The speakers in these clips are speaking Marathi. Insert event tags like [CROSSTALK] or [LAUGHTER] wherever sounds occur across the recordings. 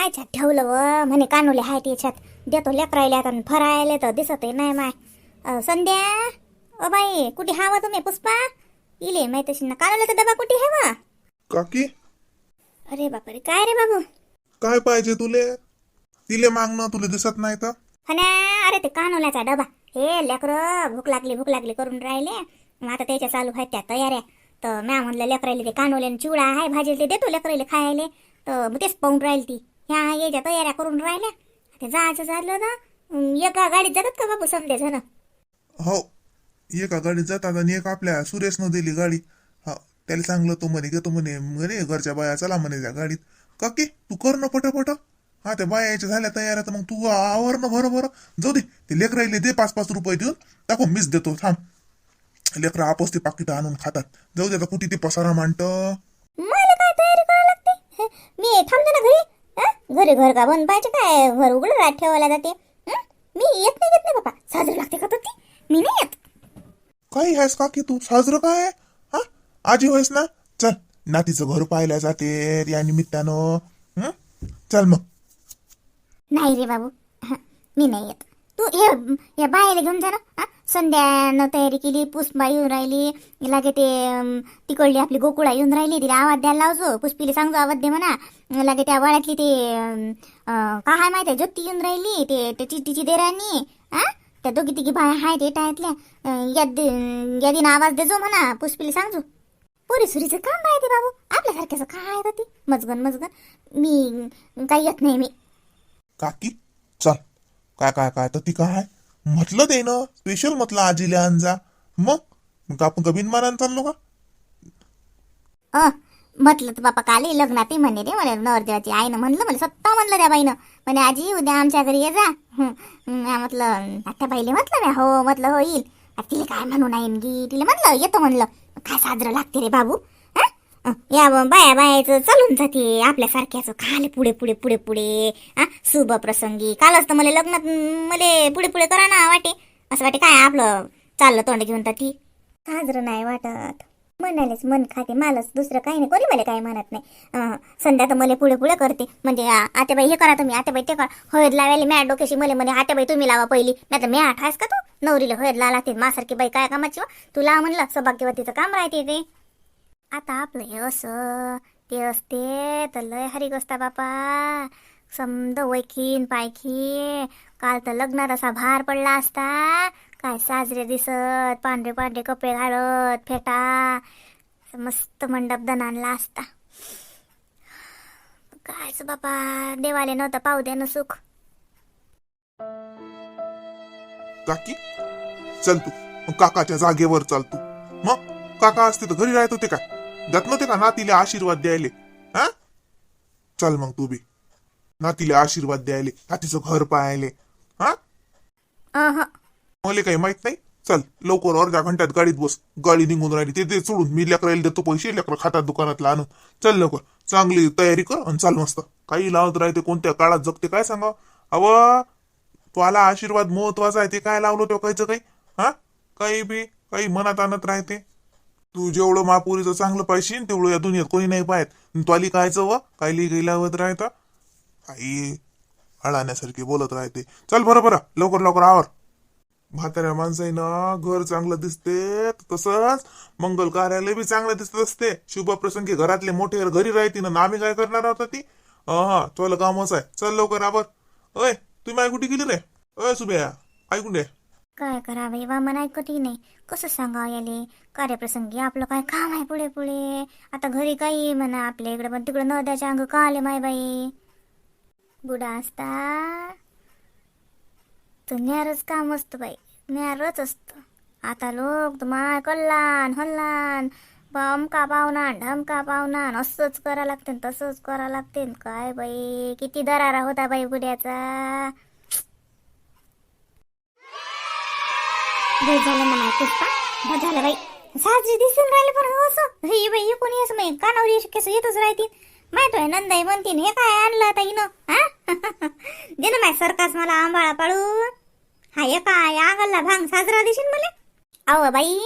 मायच्यात ठेवलं व म्हणे कानोले हाय त्याच्यात देतो लेकरायला आता फरायला तर दिसत नाही माय. संध्या ओ बाई कुठे हावा तुम्ही पुष्पा? इले माहीत असेल ना कानोल्याचा डबा कुठे हेवा? काकी? अरे बापरे काय रे बाबू? काय पाहिजे तुले? तिले मागणं तुला दिसत नाही तर? हण्या अरे ते कानोल्याचा डबा. हे लेकरं भूक लागली भूक लागली करून राहिले. मग आता त्याच्या चालू आहेत त्या तयाऱ्या. तर म्या म्हणलं लेकरायले ते कानोल्याने चिवडा आहे भाजी ते देतो लेकरायले खायले. तर मग तेच पाहून राहील ती. ह्या याच्या तयाऱ्या करून राहिल्या ते जायचं झालं ना एका गाडीत जातात का बाबू समजे जण? हो एका गाडीत जातात आणि एक आपल्या सुरेशनं दिली गाडी. हा त्याला सांगलं तो म्हणे घेतो म्हणे म्हणे घरच्या बाया चला म्हणे त्या गाडीत. काकी तू कर ना पटापट. हा त्या बाया यायच्या झाल्या तयार तर मग तू आवर ना बरं बरं जाऊ दे ते लेकराईले दे पाच पाच रुपये देऊन टाकू मीच देतो थांब. लेकरं आपस ते पाकिट आणून खातात. जाऊ दे आता कुठे ते पसारा मांडत? मला काय तयारी करावी लागते? मी थांबते ना घरी? घरी घर का बंद पाहिजे काय? घर उघडं रात ठेवायला जाते? मी येत नाही येत नाही बाबा. साजरी लागते का ती? मी नाही येत. काही आहेस काकी तू साजरं काय? हा? आजी होयस ना? चल नातीचं घर पाहायला जाते या निमित्तानं. हं? चल मग. नाही रे बाबू. हं, मी नाही येत. तू हे या बायाला घेऊन जा ना. हं? संध्यानं तयारी केली पुष्पा येऊन राहिली लागे ते तिकडली आपली गोकुळा येऊन राहिली तिला आवाज द्यायला लावजो पुष्पीला सांगतो आवाज दे म्हणा. लागे त्या वाड्यातली ते काय माहिती आहे ज्योती येऊन राहिली ते ते चिठ्ठीची देराणी आ त्या दोघी तिघी बाया टायतल्या या दिन आवाज देजो म्हणा पुष्पीला सांगजो. पोरी सुरीचं काम आहे ते बाबू आपल्यासारख्याचं काय आहे ती? मजगन मजगन. मी काही येत नाही मी. काकी चल. काय काय काय तर ती काय म्हटलं ते ना. स्पेशल म्हटलं आजीले आणजा मग? मग आपण गबीन मारायला चाललो का? अ म्हटलं तर बापा काल लग्नात म्हणे रे म्हणे नवरदेवाची आईनं म्हणलं मला सत्ता म्हणलं त्या बाईनं. म्हणे आजी उद्या आमच्या घरी ये जा. म्हटलं आता बाईले म्हटलं ना हो म्हटलं होईल तिला काय म्हणून नाही गी तिला म्हणलं येतो म्हणलं. काय साजरं लागते रे बाबू? या बाया बायाचं चालून जाते. आपल्यासारख्याचं खाले पुढे पुढे पुढे पुढे. हा शुभ प्रसंगी. कालच तर मला लग्नात मला पुढे पुढे करा ना वाटे. असं वाटे काय आपलं चाललं तोंड घेऊन तर ती. साजरं नाही वाटत. म्हणालेच मन खाते. मलाच दुसरं काही नाही. कोणी मला काही म्हणत नाही. संध्या तर मला पुढे पुढे करते. म्हणजे आतेबाई आत्याबाई हे करा तुम्ही. आतेबाई ते करा. हळद लावायला मॅ डोक्याशी मला म्हणे आतेबाई तुम्ही लावा पहिली. नाही तर मी आठास का तू? नवरीला हळद लावला ते मासारखी बाई काय कामाची तू तुला म्हणलं. सौभाग्यवतीचं काम राहते ते. आता आपलं हे असं ते असते तर लय हरी गोष्ट बापा. समद वैखीन पायखी काल तर लग्नात असा भार पडला असता. काय साजरे दिसत पांढरे पांढरे कपडे घालत फेटा. मस्त मंडप दणानला असता. कायच बापा देवाले नव्हतं पाहू दे ना सुख. काकी चल तू. काकाच्या जागेवर चाल तू. मग काका असते तर घरी राहत होते काय? जात नव्हते का नातीला आशीर्वाद द्यायले हा? चल मग तू बी. नातीला आशीर्वाद द्यायले नातीचं घर पाहायले हा? अह मला काही माहीत नाही. चल लवकर अर्ध्या घंट्यात गाडीत बस. गाडी निघून राहिली ते सोडून मी लेकरायला देतो पैसे लेकर खातात दुकानातला आणून. चल लवकर. चांगली तयारी कर आणि चाल मस्त. काही लावत राहते कोणत्या काळात जगते काय सांगा अव तुला आशीर्वाद महत्त्वाचा आहे ते काय लावलं तो कायचं काही? हा? काही बी काही मनात आणत राहते. तू जेवढं महापुरीचं चांगलं पाहिजे तेवढं या दुनियेत कोणी नाही पाहत. त्वाली कायचं व? काही काही लावत राहतं? आई अडाण्यासारखी बोलत राहते. चल बरं बरं. लवकर लवकर आवर. म्हाताऱ्या माणसाईनं घर चांगलं दिसते तसंच मंगल कार्यालय बी चांगलं दिसत असते. शुभप्रसंगी घरातले मोठे घरी राहते ना आम्ही काय करणार आहोत ती? हा तुला कामच आहे. चल लवकर आवर. अय तुम्ही ऐकुटी गेली रे? अय सुभ्या ऐकून दे काय करावे? वामन ऐकतही नाही. कसं सांगाव याले? कार्यप्रसंगी आपलं काय काम आहे पुढे पुढे? आता घरी काही म्हणा. आपल्या इकडे पण तिकडे नद्याच्या अंग का आले माय बाई? बुडा असता. तर न्यारच काम असतं बाई. न्यारच असतं. आता लोक तर माय कल्लान हल्लान. अमका पावना ढमका पावना असंच करा लागते तसंच करा लागते काय बाई? किती दरारा होता बाई बुड्याचा बस झालं ना माय पुष्पा बस झालं बाई. साजरी दिसून राहिले पण हो असं. हे बाई हे कोणी असं माहिती कानावर येश केस येतच राहतील. माहीत आहे नंदाई म्हणतीन हे काय आणलं आता हिनं हा? [LAUGHS] दे ना माय सरकास मला आंबाळा पाळून. हा हे काय? अंगाला भांग साजरा दिसेल मला? अहो बाई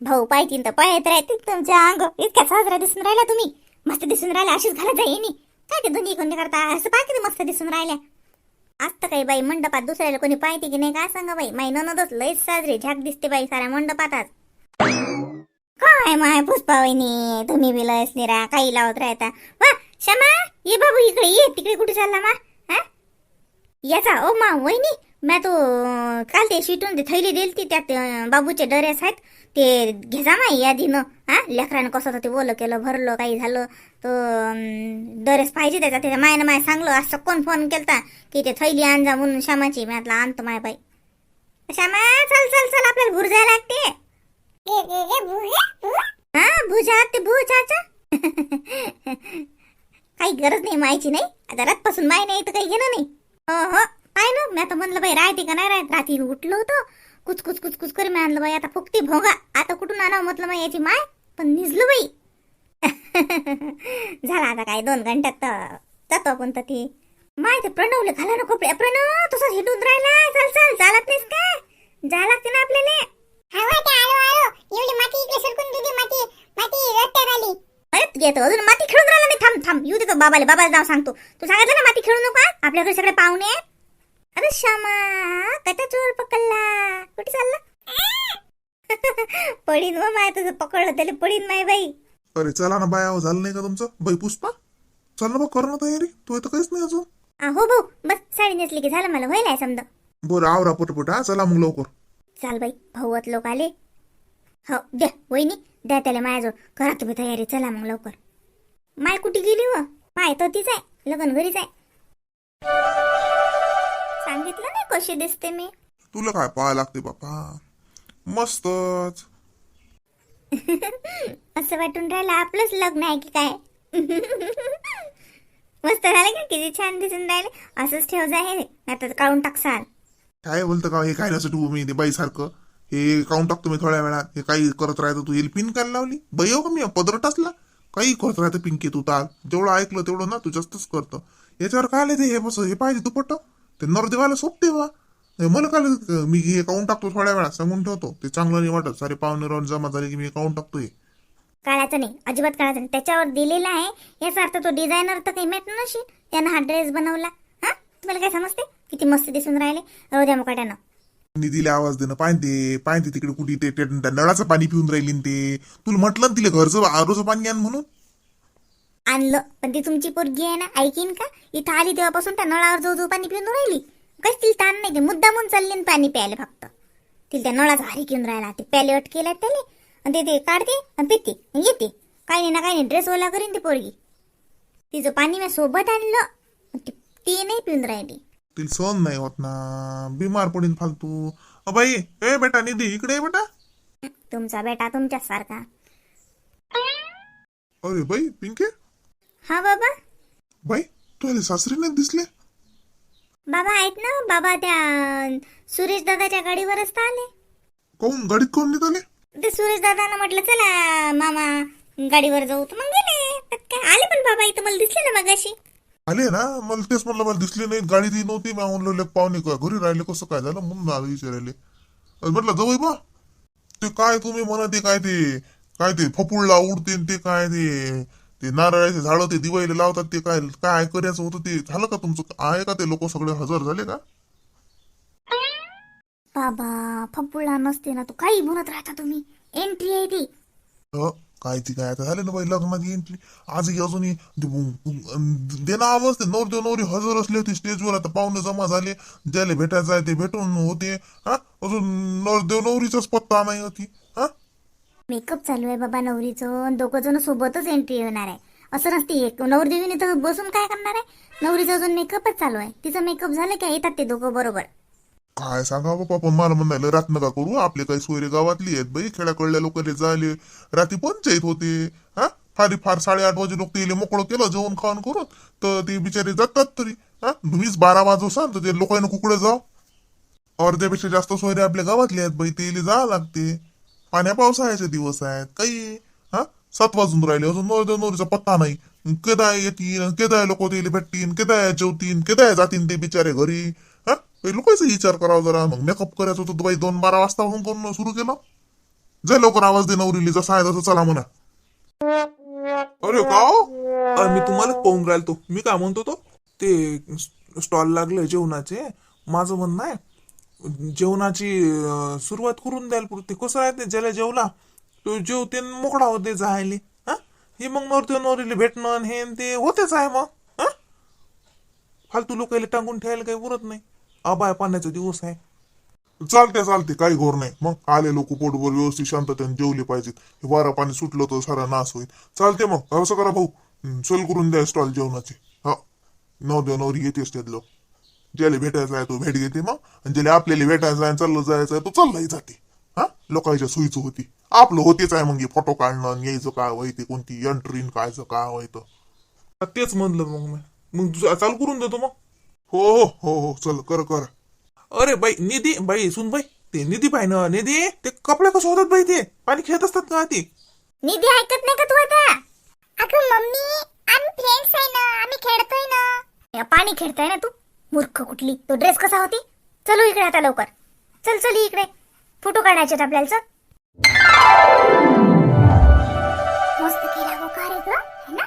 भाऊ पाहिजे तर पाहत राहतील तुमच्या अंग. इतक्या साजरा दिसून राहिला तुम्ही. मस्त दिसून राहिला अशीच घालत जाईनी काय ते दोन्ही कोणी करता? असं पाय मस्त दिसून राहिल्या. असतं काही बाई मंडपात दुसऱ्याला कोणी पाहिजे की नाही काय सांगा बाई? माई ननदच लईच साजरी झाक दिसते बाई साऱ्या मंडपातच काय माय पुष्पा वहिनी तुम्ही बी लयच निरा काही लावत राहता. वा क्षमा ये बाबू इकडे ये तिकडे कुठे चालला मा? हा? याचा ओ मा वहिनी मॅ तो काल ते शिटून ते थैली दिली त्यात बाबूचे डरेस आहेत ते घेजा माई यादीनं. हा लेकरानं कसं ते ओलं केलं भरलं काही झालं. तो अं, डरेस पाहिजे त्याचा त्याच्या मायनं माय सांगलं असं कोण फोन केलता? की ते थैली आणजा म्हणून श्यामाची मी म्हटलं आणतो माय बाई. श्यामा चल चल चल आपल्याला भूर जायला लागते. हा भुजा ते भुजाचा काही गरज नाही मायची नाही? आता रातपासून माय नाही तर काही घेणं नाही. हो हो काय ना. मी आता म्हणलं बाई राहते का नाही राहत? रात्री उठलो होतो. कुच कुच कुच कुच करी मी आणलं बाई आता फुकती भोगा. आता कुठून आणावं? म्हटलं मग याची माय. पण निजलो बाई. [LAUGHS] झाला आता काय दोन घंट्यात तर जातो आपण तर ती माय ते प्रणवले घाला ना कपडे प्रणव तसंच हिंडून राहिला चल चल चालत नाहीस का? जा लागते ना आपल्याला. येतो अजून माती खेळून राहिला नाही. थांब थांब. येऊ देतो बाबाला. बाबाला जाऊ सांगतो. तू सांगितलं ना माती खेळू नको? आपल्याकडे सगळे पाहुणे अरे श्यामा कटा चोर पकडला. कुठे चालला? [LAUGHS] पडीन व माय तुझं पकडलं त्याला पडीन माय बाई. अरे चला ना बाया झालं नाही का तुमचं? बाई पुष्पा? चल ना बघ कर ना तयारी. तू इथं काहीच नाही अजून. हो भाऊ. बस साडी नेसली की झालं मला. व्हायला समजा. बरं आवरा पटपट हा. चला मग लवकर. चाल बाई भाऊत लोक आले. हो द्या. वहिनी द्या त्याला माझ्याजवळ. करा तुम्ही तयारी. चला मग लवकर. माय कुठे गेली व? माय तर तीच आहे. लग्न घरीच आहे. सांगितलं नाही कशी दिसते मी? तुला काय पाहा लागते बापा? मस्तच. [LAUGHS] असं वाटून राहिलं आपलंच लग्न आहे की काय? [LAUGHS] मस्त झालं का किती छान दिसून राहिले. असंच ठेव आहे आता काढून टाकसाल काय बोलतो का? हे काय नसं तू? मी ते बाई सारखं हे काउन टाकतो मी थोड्या वेळात. हे काही करत राहतो तू? हेल पिन काय लावली? बाई हो का मी? पदर टाचला? काही करत राहतं पिंकी तू ताल. जेवढं ऐकलं तेवढं ना तू जास्तच करतं. याच्यावर काय आले ते? हे बस हे पाहिजे तू पट ते नरदेवाला सोपते बा. मला काय आलं, मी हे काउंट टाकतो थोड्या वेळात सांगून ठेवतो. ते चांगलं नाही वाटत. सारे पाहुणे राहून जमा झाले की मी काउंट टाकतो हे काढायचं नाही अजिबात काढायचं नाही. त्याच्यावर दिलेला आहे. याचा अर्थ तो डिझायनर तर काही माहीत नशील त्यानं हा ड्रेस बनवला. हा? तुम्हाला काय समजते? किती मस्त दिसून राहिले. राहू द्या मुकाट्यानं दिले आवाज देणं. पाहिजे पाहिजे तिकडे कुठे ते नळाचं पाणी पिऊन राहिली ते. तुला म्हटलं ना तिला घरचं आरोचं पाणी आण म्हणून. आणलं. पण ती तुमची पोरगी आहे ना ऐकीन का? इथं आली तेव्हापासून त्या नळावर जो जो पाणी पिऊन राहिली. काही तिला ताण नाही ते मुद्दामून चालली पाणी प्यायला फक्त. तिला त्या नळाचा हारी घेऊन राहिला. ते प्याले अट केला त्याले. आणि ते ते काढते आणि पिते आणि येते. काही नाही ना काही नाही. ड्रेस ओला करीन ती पोरगी. तिचं पाणी मी सोबत आणलं. ती नाही पिऊन राहिली. तिला सहन नाही होत ना. बिमार पडीन फालतू. अ बाई ए बेटा निधी इकडे ये बेटा. तुमचा बेटा तुमच्याच सारखा अरे बाई पिंके. हा बाबा. बाई तुला सासरी नाही दिसले. बाबा आहेत ना बाबा त्या सुरेश दादाच्या गाडीवरच तर आले. काऊन गाडीत कोण नाही आले ते सुरेश दादानं म्हटलं चला मामा गाडीवर जाऊ. तर मग गेले. काय आले पण बाबा इथं मला दिसले ना मगाशी. आले ना? मला तेच म्हणलं मला दिसले नाही गाडी ती नव्हती. मी म्हणलो लेक पाहुणे का घरी राहिले कसं काय झालं? म्हणून आलं विचारायले अरे म्हटलं जवळ बा ते काय तुम्ही म्हणत ते काय ते काय ते फपुळला उडते न ते काय ते ते नारळाचे झाडं ते दिवाळीला लावतात ते काय काय करायचं होतं ते झालं का तुमचं? आहे का ते लोक सगळे हजर झाले का? बाबा फपुळा नसते ना तू काही म्हणत राहता तुम्ही. एंट्री आहे ती. अ, काय ती काय आता झाले ना बाई लग्नाची एंट्री आजही अजूनही देणं आवाज ते नवरदेव नवरी हजर असले होते स्टेजवर आता पाहुणे जमा झाले. ज्याला भेटायचं आहे ते भेटून होते. हा? अजून नवरदेव नवरीचाच पत्ता नाही होती. हा? मेकअप चालू आहे बाबा नवरीचं. दोघं जण सोबतच एंट्री होणार आहे. असं नसते एक. नवरदेवीने तर बसून काय करणार आहे? नवरीचा अजून मेकअपच चालू आहे. तिचं मेकअप झालं की येतात ते दोघं बरोबर. काय सांगा बाबा? पण मला म्हणाले रात नका करू आपले काही सोयरे गावातली आहेत बाई. खेड्याकडल्या लोकांनी जायले रात्री पंचायत होते. हा? फारी फार साडेआठ वाजे लोक ते मोकळं केलं जेवण खावण करून. तर ते बिचारे जातात तरी. हा? तुम्हीच बारा वाजो सांग तर ते लोकांना कुकडे जाव अर्ध्यापेक्षा जास्त सोयरे आपल्या गावातले आहेत बाई. ते जावं लागते. पाण्या पावसाळ्याचे दिवस आहेत. काही हा? सात वाजून राहिले. अजून नवरदेव नवरीचा पत्ता नाही. केदाय येतील केदाय लोक ते भेटतील केदाय जेवतील केदाय जातील ते बिचारे घरी. हा? लोकांचा विचार करावा जरा. मग मेकअप करायचं होतं तर बाई दोन बारा वाजता होऊन करून सुरू केलं. जा लवकर आवाज दे नवरीली. जसा आहे तसं चला म्हणा. अरे का हो? अरे मी तुम्हाला पाहून राहिलो मी काय म्हणतो तो ते स्टॉल लागले जेवणाचे. माझं म्हणणं आहे जेवणाची सुरुवात करून द्यायला पुरते. कसं आहे ते ज्याला जेवला तो जेवते मोकळा होते जायले. हा? हे मग नवरते नवरीला भेटणं हे न ते होतेच आहे मग. हा? फालतू लोकायला टांगून ठेवायला काही उरत नाही. अबाय पाण्याचा दिवस आहे. चालते चालते. काही घोर नाही. मग आले लोक पोटभर व्यवस्थित शांततेने जेवले पाहिजेत. हे वारा पाणी सुटलं तर सारा नाश होईल. चालते मग. असं करा भाऊ. हं, सोय करून द्या स्टॉल जेवणाचे. हा. नवदेव नवरी येतेच त्यात लोक ज्याला भेटायचा आहे तो भेट घेते मग. आणि ज्याला आपल्याला भेटायचं आहे चाललं जायचं आहे तो चाललाही जाते. हा? लोकांच्या सोयीचं होती. आपलं होतेच आहे मग फोटो काढणं आणि यायचं काय व्हायचं कोणती एंट्रीन कायचं काय व्हायचं तेच म्हणलं मग मी. मग चालू करून देतो मग. हो हो हो हो चल कर कर. अरे बाई निधी बाई सुन बाई ते निधी बाई ना निधी ते कपडे कसे होतात बाई ते? पाणी खेळत असतात का ते निधी ऐकत नाही का तू आता? अगं मम्मी आम्ही फ्रेंड्स आहे ना आम्ही खेळतोय ना. पाणी खेळताय ना तू? मूर्ख कुठली? तो ड्रेस कसा होती? चलू इकडे आता लवकर. चल चल इकडे. फोटो काढायचे आपल्याला चल. मस्त केला गो कार्य है ना?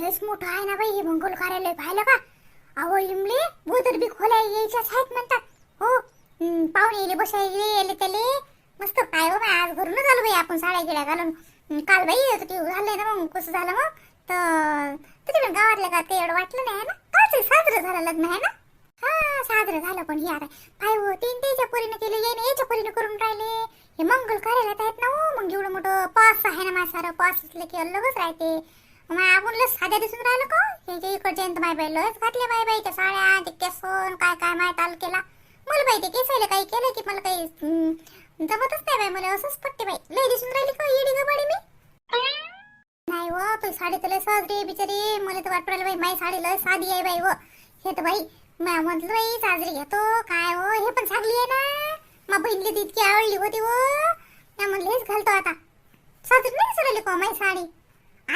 लस मोठं आहे ना बाई हे मंगल कार्यालय पाहिलं का? अहो इमले भूतर बी खोल्या यायच्याच आहेत म्हणतात. हो पाहुणे येले बसायले येले त्याले. मस्त काय हो बाई आज घरूनच आलो बाई आपण साड्या गिड्या घालून. काल बाई आता ते झालंय ना मग कसं झालं मग? तर तिथे गावातल्या का ते एवढं वाटलं नाही ना? काच साजरं झालं लग्न आहे ना? हा साजरं झालं पण हे आता. काय हो तीन त्याच्या परीनं केलं याने याच्या परीनं करून राहिले. हे मंगल कार्यालयात आहेत ना हो मग एवढं मोठं पास आहे ना माझ्या सारं पास असलं की अलगच राहते. मग आपण लस साध्या दिसून राहिलं का? हे जे इकडचे माय बाई लस घातले माय बाईच्या साड्या ते केसन काय काय माय ताल केला. मला बाई ते केसायला काही केलं की मला काही जमतच नाही बाई मला असंच पटते बाई. लय दिसून राहिली का येडी गबाडी मी? नाही हो, व तो साडी तर लय सहज रे बिचारी. मला तर वाटू राहिलं बाई माझी साडी लय साधी आहे बाई व हे तर बाई म्या म्हटलं साजरी घेतो काय हो? हे पण चांगली आहे ना? मा बहिणीला ती इतकी आवडली होती हो. व त्या म्हणलं हेच घालतो आता. साजरी नाही सरली का हो माझी साडी?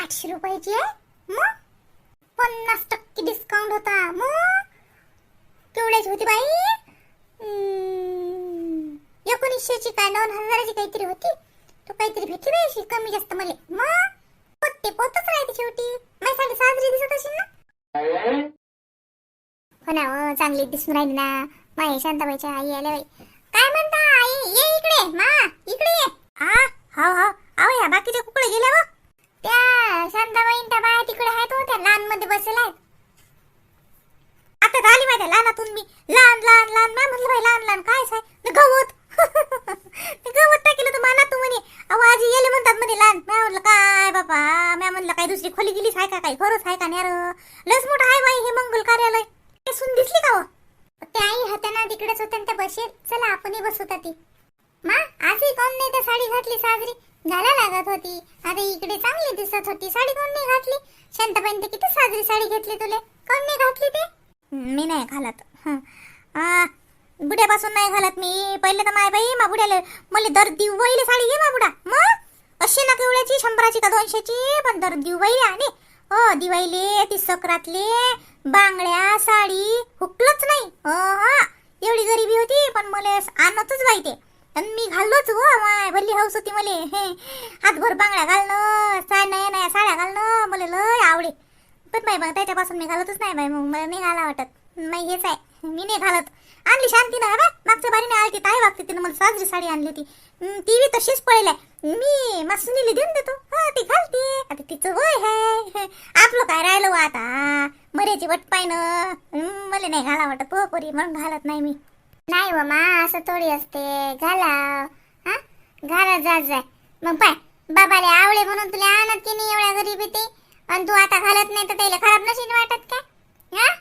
आठशे रुपयाची आहे? मग? पन्नास टक्के डिस्काउंट होता. मग? केवढ्याची होती बाई? एकोणीसशेची काय दोन हजाराची काहीतरी होती. तो काहीतरी भेटली बाई अशी कमी जास्त मले. मग? पोट्टे पोतच राहते शेवटी. माझी साडी साजरी दिसत असेल ना? हो ना हो चांगली दिसून राहिली ना. माई शांताबाईच्या आई आल्या बाई. काय म्हणता आई? ये इकडे मा इकडे ये. हा हा हा. आहो या बाकीचे कुकडे गेले व त्या शांताबाई त्या बाया तिकडे आहेत हो त्या लहानमध्ये बसलेल्या आहेत. आता आली माहिती लहानातून मी. लहान लहान लहान मी म्हणलं बाई लहान लहान काय आहे ते गवत ते गवत टाकलं तर मला तू म्हणे अहो आजी येले म्हणतात मध्ये लहान मी म्हणलं काय बापा मी म्हणलं काय दुसरी खोली गेलीच आहे का काही खरंच आहे का न्यार लस मोठं आहे बाई हे मंगल कार्यालय ते सुन दिसली का हो त्या आई होत्या ना तिकडेच होत्या ना त्या बसेल चला आपणही बसवता ती मा आजही कोण नाही तर साडी घातली साजरी घाला लागत होती आता इकडे चांगली दिसत होती साडी कोण नाही घातली शांताबाईन ते किती साजरी साडी घेतली तुले कोण नाही घातली ते मी नाही घालत हं. आ, बुड्यापासून नाही घालत मी पहिले तर माय बाई मा बुड्याला मला दर दिवाळीला साडी घे मा बुडा मग अशी ना केवढ्याची शंभराची का दोनशेची पण दर दिवाळी आणि हो दिवाळीले ती सकरातले बांगड्या साडी हुकलच नाही. हो हा एवढी गरिबी होती पण मला आणतच बाई ते. आणि मी घाललोच हो माय भल्ली हौस होती मले. हे हातभर बांगड्या घालणं सा नया नया साड्या घालणं मला लय आवडे. पण बाई मग त्याच्यापासून मी घालतच नाही बाई मग मला नाही घाला वाटत. नाही हेच आहे मी नाही घालत. आणली शांती ना बा मागच्या बारीने आली ती ताई वागते तिने मला साजरी साडी आणली होती. ती बी तशीच पळेल मी मग सुनीली देऊन देतो. हा ती घालते. आता तिचं वय आहे. आपलं काय राहिलं हो आता? मर्याची वट पायनं मला नाही घाला वाटत हो पोरी. म्हणून घालत नाही मी. नाही व मा असं थोडी असते. घाला हा? घाला जात जाय मग पाय. बाबाले आवडे म्हणून तुला आणत की नाही एवढ्या गरीबी येते आणि तू आता घालत नाही तर त्याला खराब नशीन वाटत काय हा?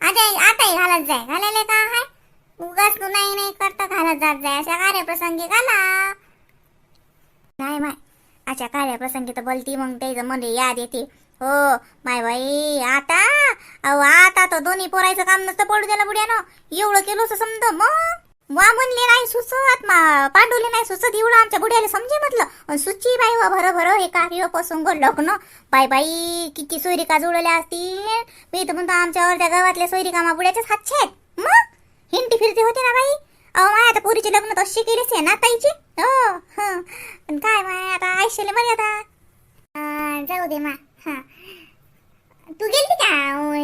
आता आताही घालत जाय. घालायला का हाय उगाच तू नाही नाही करता घालत जात जाय. अशा कार्यप्रसंगी घाला. नाही माय. अच्छा कार्यप्रसंगी तर बोलती मग त्याचं मध्ये याद येते. हो माय बाई आता? अहो आता तर दोन्ही पोरायचं काम नसतं पडू द्याला बुड्यानं. एवढं केलं असं समज मग? वा म्हणले नाही सुचत मा पांडुले नाही सुचत एवढं आमच्या गुड्याला समजे म्हटलं. अन सुची बाई वा भर भर हे कार्य प्रसंग लग्न. बाई बाई किती सोयरिका जुळल्या असतील मी तर म्हणतो आमच्या अर्ध्या गावातल्या सोयरिका मा बुड्याच्याच हातचे आहेत. मग? हिंटी फिरती होती ना बाई? अहो माय आता पुरीचे लग्न तशी केलीच आहे ना ताईची? हो पण काय माय आता आयुष्याला मर्यादा. अं, जाऊ दे मा हा. तू गेलती का?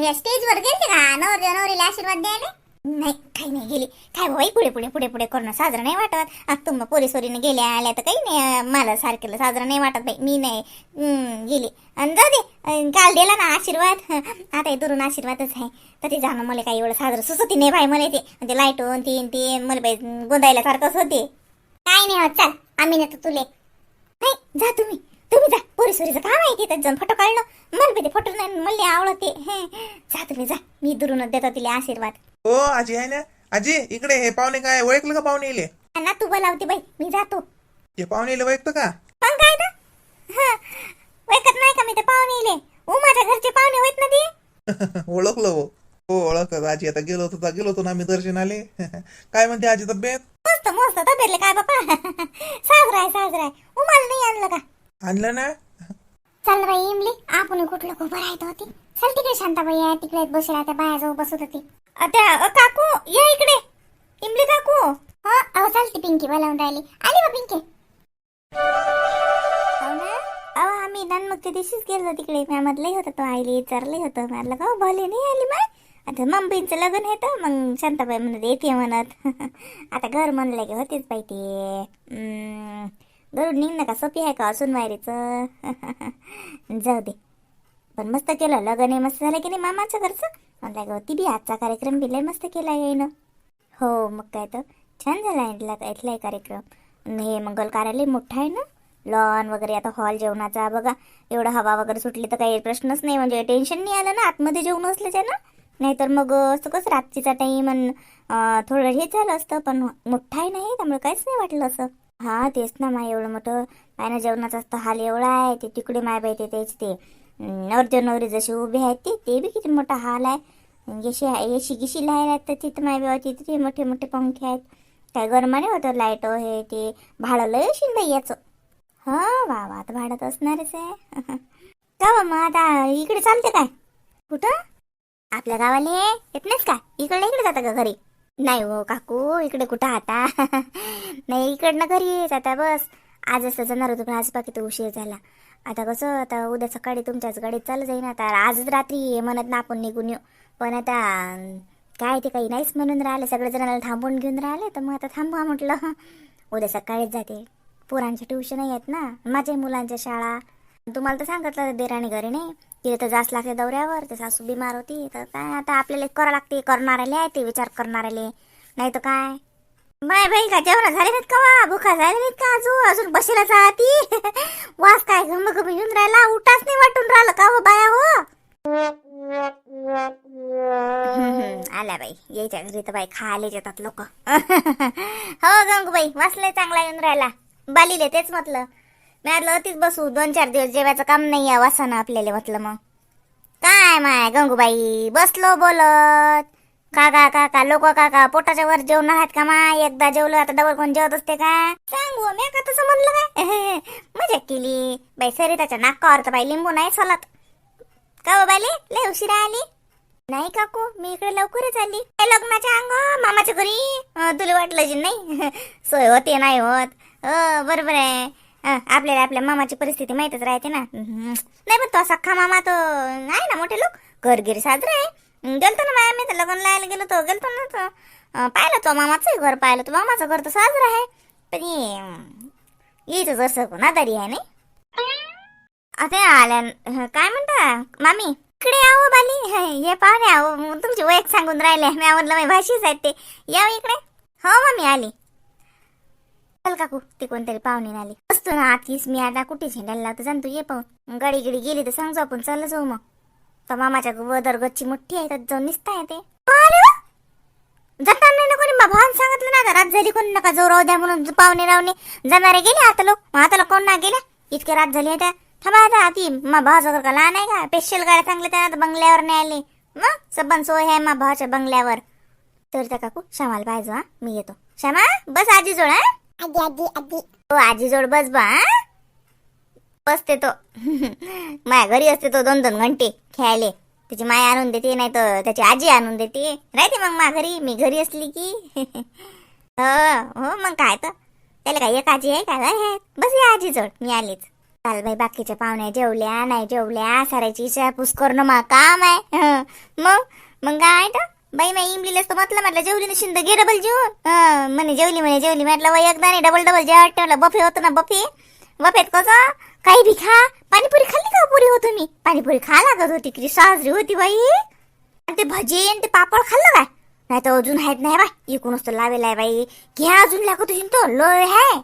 या स्टेजवर गेलती का? नवरदेव नवरीला आशीर्वाद द्यायला? नाही काही नाही गेली. काय बाई पुढे पुढे पुढे पुढे करणं साजरं नाही वाटत. आता तुम्ही पोरीसोरीने गेल्या आल्या तर काही नाही मला सारखेला साजरा नाही वाटत बाई. मी नाही. गेली. आणि जाऊ दे. काल दिला ना आशीर्वाद. [LAUGHS] आता हे दुरून आशीर्वादच आहे. तर ते जाणं मला काही एवढं साजरं सुचती नाही भाई मला ते. ते लाईटून तीन तीन मला बाई गोंदायला सारखंच होते काय नाही होत आम्ही आम्ही तर तुले. नाही जा तुम्ही. तुम्ही जा. पोरीसोरीचं काम आहे तिथं. जाऊन फोटो काढणं. मला बी ते फोटो नाही मला आवडते. हे, [LAUGHS] जा तुम्ही जा. मी दुरूनच देतो तिला आशीर्वाद. हो आजी आहे ना? आजी इकडे हे पाहुणे काय ओळखलं का पाहुणे येले ना तू बोलावते बाई मी जातो. हे पाहुणे येले ओळखतं का? पण काय ना? ऐकत नाही का मी ते पाहुणे येले उमाच्या घरचे पाहुणे होत ना ते? [LAUGHS] ओळखलं हो. हो ओळखतात आजी आता गेलो होतो गेलो होतो ना आम्ही दर्शनाले. [LAUGHS] काय म्हणते आजी तब्येत? मस्त मस्त. तब्येतले काय बापा? साजरा आहे साजरा आहे उमाला नाही आणलं का? आणलं ना? चल बाई इमली. आपण कुठलं खूप राहत होती चल तिकडे शांताबाई आहे तिकडे बसला त्या बायाजवळ बसत होती. त्या काकू या इकडे. इमली काकू. हो अहो चालती पिंकी बोलावून राहिली. आली बा पिंकी. हो ना? अहो आम्ही ना मग ते दिवशीच गेलो तिकडे. मॅमधलंही होतं तो आईली विचारलंही होतं. म्हणलं का भले नाही आली माय? आता मम्मीचं लग्न आहे तर मग शांताबाई म्हणत येते म्हणत. [LAUGHS] आता घर म्हणलं की होतेच बाई ते. घरून निघ ना का सोपी आहे का असून [LAUGHS] जाऊ दे. पण मस्त केलं. लग्न हे मस्त झालं की नाही मामाचं घरचं? म्हणलं गं बी आजचा कार्यक्रम बिलय मस्त केला येईनं. हो मग काय तर. छान झाला इथला इथलाही कार्यक्रम. हे मंगल कार्यालय मोठा आहे ना? लॉन वगैरे आता हॉल जेवणाचा बघा. एवढं हवा वगैरे सुटली तर काही प्रश्नच नाही म्हणजे टेन्शन नाही आलं ना? आतमध्ये जेवण असल्याच्या ना? नाहीतर मग असं कसं रात्रीचा टाईम थोडं हे झालं असतं पण मोठा आहे नाही त्यामुळे काहीच नाही वाटलं असं. हा तेच ना माय एवढं मोठं. पायना जेवणाचा असतं हाल एवढा आहे. ते तिकडे माय बाई ते तेच ते. नवरदेव नवरी जसे उभे आहेत ते ते बी किती मोठा हाल आहे येशी येशी गिशी लायला तर तिथं माय बाबा तिथे मोठे मोठे पंखे आहेत काय गरमाने होतं लाइट हे ते भाडं लय असेल बाई याचं हा वा वा आता भाडं तर असणारच आहे का बा मग आता इकडे चालते काय कुठं आपल्या गावाले येत नाहीच का इकडे इकडे जाता का घरी नाही हो काकू इकडे कुठं आता नाही इकडनं घरी येत आता बस आज असं जाणार होतो आज बाकी तो उशीर झाला आता कसं आता उद्या सकाळी तुमच्याच गाडीत चालू जाईन आता. आजच रात्री ये म्हणत ना आपण निघून येऊ. पण आता काय ते काही नाहीच म्हणून राहिले. सगळे जणांना थांबून घेऊन राहिले. तर मग आता थांबवा म्हटलं. उद्या सकाळीच जाते. पोरांचे ट्युशन आहेत ना. माझ्या मुलांच्या शाळा. तुम्हाला तर सांगितलं देराणी घरी नाही तिथे तर जास्त लागते दौऱ्यावर. ते सासू बिमार होती. तर काय आता आपल्याला करा लागते. करणाऱ्याले आहे ते विचार करणाऱ्याले. नाही तर काय? बाय बाई का जेवण झाले नाहीत का वा? भुका झाले नाहीत का अजून? अजून बसेला ती [LAUGHS] वास काय घम घम येऊन राहिला? उठाच नाही वाटून राहिलं का हो बाया हो? [LAUGHS] आल्या बाई यायच्या घरी तर बाई खायला येतात लोक. [LAUGHS] हो गंगूबाई वाचलंय चांगला येऊन राहिला. बालीले तेच म्हटलं. मी आलं तीच बसू दोन चार दिवस जेवायचं काम नाही आहे वासानं आपल्याला म्हटलं मग. काय माय गंगूबाई बसलो बोलत. काका काका लोक काका पोटाच्या वर जेवण आहेत का मा एकदा जेवलं आता डबल कोण जेवत असते का? सांगू हो, मी का तसं म्हणलं काय? [LAUGHS] मजा केली. बाई सरिताच्या नाकावर तर बाई लिंबू नाही सलत का हो बाई लय उशिरा आली? नाही काकू मी इकडे लवकरच आली. काय लग्नाच्या अंग मामाच्या घरी? तुला वाटलं जी नाही? [LAUGHS] सोय होते नाही होत. अ, बरोबर आहे. आपल्याला आपल्या मामाची परिस्थिती माहीतच राहते ना. [LAUGHS] नाही पण तो सख्खा मामा तो. आहे ना मोठे लोक? घरगिरी साजरा आहे. गेलतो ना बाया मी तर लग्न लायला गेलो तो गेलतो ना तो. पाहिलं तो मामाचंही घर पाहिलं तो मामाचं घर तर साजरा आहे. पण ये अं, यायचं जसं कोणातरी आहे नाही? आता आल्या हं, काय म्हणता? मामी इकडे यावं हो बाली. हे पाहुणे आहो मग तुमची ओळख सांगून राहिले. मी आवडलं माझी भाषीच आहेत ते. याव इकडे. हो मामी आली. चल काकू ते कोणतरी पाहुणे आली. असतो ना आतीस मी आता कुठे झेंडायला लावतो. जाण तू ये पाहून. गाडी गिडी गेली तर सांगतो आपण चल जाऊ मग. तर मामाच्या वदर गच्ची मोठी आहे त्यात जाऊन निसता येते! जाताना नाही ना कोणी? भावानं सांगितलं ना आता रात झाली कोणी नका जोर राहू द्या म्हणून पाहुणे रावणे. जाणारे गेले आता लोक. आता लोक कोण ना गेले इतके रात झाली आता. थांबा आता ती मा भावाचं घर का लहान आहे का? स्पेशल गाड्या चांगल्या त्या आता बंगल्यावर नाही आले मग? सबन सोय आहे मा भावाच्या बंगल्यावर. तर त्या काकू श्यामाला पाहिजे हा. मी येतो. श्यामा बस आजी जोड हा. आजी आजी आजी. हो आजी जोड बस बा बसते तो. [LAUGHS] माझ्या घरी असते तो दोन दोन घंटे खेळायले. त्याची माय आणून देते नाही तर त्याची आजी आणून देते. राहते मग मा घरी मी घरी असली की. [LAUGHS] हो हो मग काय तर. त्याला काय एक आजी आहे काय आहे? बस या आजी जोड मी आलीच. चाल बाई बाकीच्या पाहुण्या जेवल्या नाही जेवल्या सारायची विचारपूस करणं मा काम आहे. [LAUGHS] मग मग काय तर. बाई मी इमलीलाच तर म्हटलं म्हटलं जेवली ना शिंद घे डबल जेवून. हं, म्हणे जेवली म्हणे जेवली. म्हटलं वय एकदा नाही डबल डबल जेवण ठेवलं. बफे होतं ना बफे. बफेत कसं? काही भी खा. पाणीपुरी खाल्ली का हो पुरी हो तुम्ही? पाणीपुरी खा लागत होती किती साजरी होती बाई. आणि ते भजे आणि ते पापड खाल्लं काय? नाही तर अजून आहेत नाही बाई. इकूनच तर लावेल आहे बाई. घ्या अजून लागत होती तो. लोय आहे.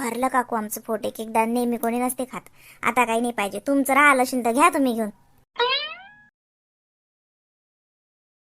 भरलं काकू आमचं पोट. एक एकदा नेहमी कोणी नसते खात. आता काही नाही पाहिजे. तुमचं राहिलं असेल तर घ्या तुम्ही घेऊन.